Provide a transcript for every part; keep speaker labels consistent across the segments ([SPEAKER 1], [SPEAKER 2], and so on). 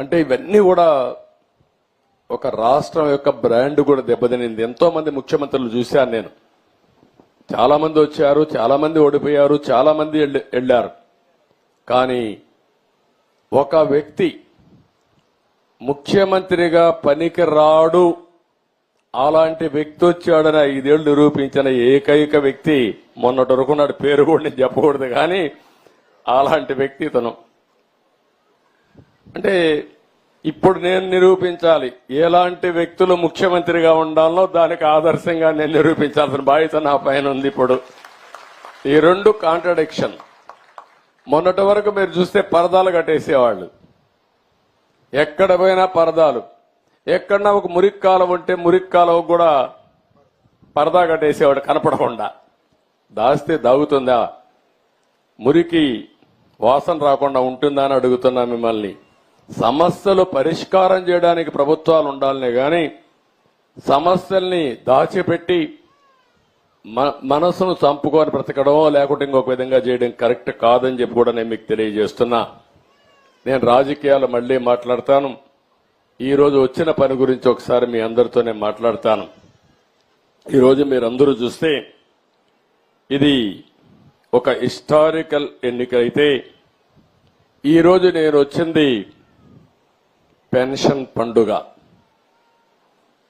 [SPEAKER 1] అంటే ఇవన్నీ కూడా ఒక రాష్ట్రం యొక్క బ్రాండ్ కూడా దెబ్బతినింది. ఎంతో మంది ముఖ్యమంత్రులు చూశాను నేను. చాలా మంది వచ్చారు చాలా మంది ఓడిపోయారు చాలా మంది వెళ్ళారు కానీ ఒక వ్యక్తి ముఖ్యమంత్రిగా పనికి రాడు అలాంటి వ్యక్తి వచ్చాడని ఐదేళ్ళు నిరూపించిన ఏకైక వ్యక్తి మొన్నటి వరకు నాడు పేరు కూడా నేను చెప్పకూడదు కానీ అలాంటి వ్యక్తి తను అంటే ఇప్పుడు నేను నిరూపించాలి. ఎలాంటి వ్యక్తులు ముఖ్యమంత్రిగా ఉండాలో దానికి ఆదర్శంగా నేను నిరూపించాల్సిన బాధ్యత నా పైన ఉంది ఇప్పుడు. ఈ రెండు కాంట్రడిక్షన్ మొన్నటి వరకు మీరు చూస్తే పరదాలు కట్టేసేవాళ్ళు. ఎక్కడ పోయినా పరదాలు. ఎక్కడన్నా ఒక మురికి కాలువ ఉంటే మురికి కాలువ కూడా పరదా కట్టేసేవాడు కనపడకుండా. దాస్తే దాగుతుందా? మురికి వాసన రాకుండా ఉంటుందా అని అడుగుతున్నా మిమ్మల్ని. సమస్యలు పరిష్కారం చేయడానికి ప్రభుత్వాలు ఉండాలనే కానీ సమస్యల్ని దాచిపెట్టి మనసును చంపుకొని బ్రతకడమో లేకుంటే ఇంకొక విధంగా చేయడం కరెక్ట్ కాదని చెప్పి కూడా నేను మీకు తెలియజేస్తున్నా. నేను రాజకీయాలు మళ్ళీ మాట్లాడతాను. ఈరోజు వచ్చిన పని గురించి ఒకసారి మీ అందరితో నేను మాట్లాడతాను ఈరోజు మీరందరూ చూస్తే ఇది ఒక హిస్టారికల్ ఎన్నిక అయితే ఈరోజు నేను వచ్చింది పెన్షన్ పండుగ.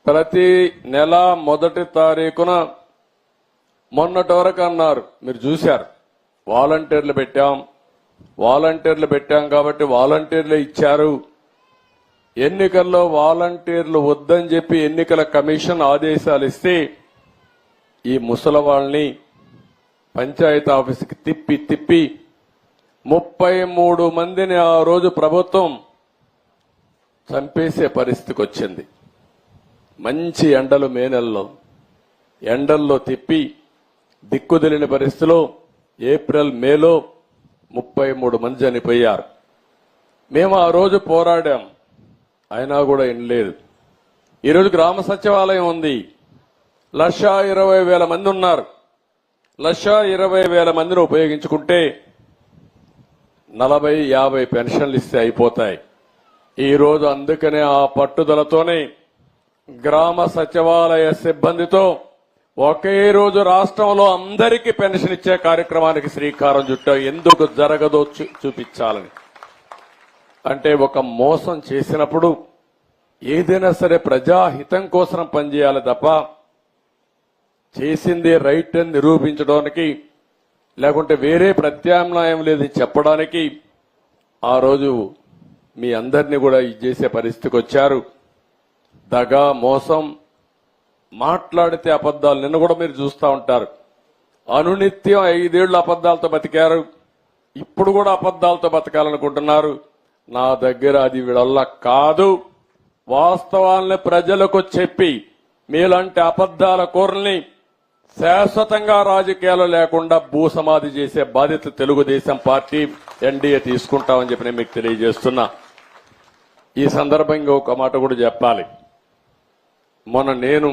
[SPEAKER 1] ప్రతి నెల మొదటి తారీఖున మొన్నటి వరకు అన్నారు. మీరు చూశారు. వాలంటీర్లు పెట్టాం. వాలంటీర్లు పెట్టాం కాబట్టి వాలంటీర్లు ఇచ్చారు. ఎన్నికల్లో వాలంటీర్లు వద్దని చెప్పి ఎన్నికల కమిషన్ ఆదేశాలు ఇస్తే ఈ ముసలి వాళ్ళని పంచాయతీ ఆఫీస్కి తిప్పి తిప్పి ముప్పై మూడు మందిని ఆ రోజు ప్రభుత్వం చంపేసే పరిస్థితికి వచ్చింది. మంచి ఎండలు మే నెలలో. ఎండల్లో తిప్పి దిక్కుదిలిన పరిస్థితిలో ఏప్రిల్ మేలో ముప్పై మూడు మంది చనిపోయారు. మేము ఆ రోజు పోరాడాం. అయినా కూడా వినలేదు ఈరోజు గ్రామ సచివాలయం ఉంది. లక్ష ఇరవై వేల మంది ఉన్నారు. లక్ష ఇరవై వేల మందిని ఉపయోగించుకుంటే నలభై యాభై పెన్షన్లు ఇస్తే అయిపోతాయి. ఈరోజు అందుకనే ఆ పట్టుదలతోనే గ్రామ సచివాలయ సిబ్బందితో ఒకే రోజు రాష్ట్రంలో అందరికీ పెన్షన్ ఇచ్చే కార్యక్రమానికి శ్రీకారం చుట్టాం. ఎందుకు జరగదో చూ- చూపించాలని. అంటే ఒక మోసం చేసినప్పుడు ఏదైనా సరే ప్రజాహితం కోసం పనిచేయాలి తప్ప చేసింది రైట్ అని నిరూపించడానికి లేకుంటే వేరే ప్రత్యామ్నాయం లేదు చెప్పడానికి ఆ రోజు మీ అందరినీ కూడా ఇది చేసే పరిస్థితికి వచ్చారు. దగా మోసం మాట్లాడితే అబద్ధాలు. నిన్న కూడా మీరు చూస్తూ ఉంటారు. అనునిత్యం ఐదేళ్ళు అబద్ధాలతో బతికారు. ఇప్పుడు కూడా అబద్ధాలతో బతకాలనుకుంటున్నారు. నా దగ్గర అది వీళ్ళ కాదు. వాస్తవాల్ని ప్రజలకు చెప్పి మీలాంటి అబద్ధాల కూరల్ని శాశ్వతంగా రాజకీయాలు లేకుండా భూసమాధి చేసే బాధ్యత తెలుగుదేశం పార్టీ ఎన్డీఏ తీసుకుంటామని చెప్పి నేను మీకు తెలియజేస్తున్నా. ఈ సందర్భంగా ఒక మాట కూడా చెప్పాలి. మొన్న నేను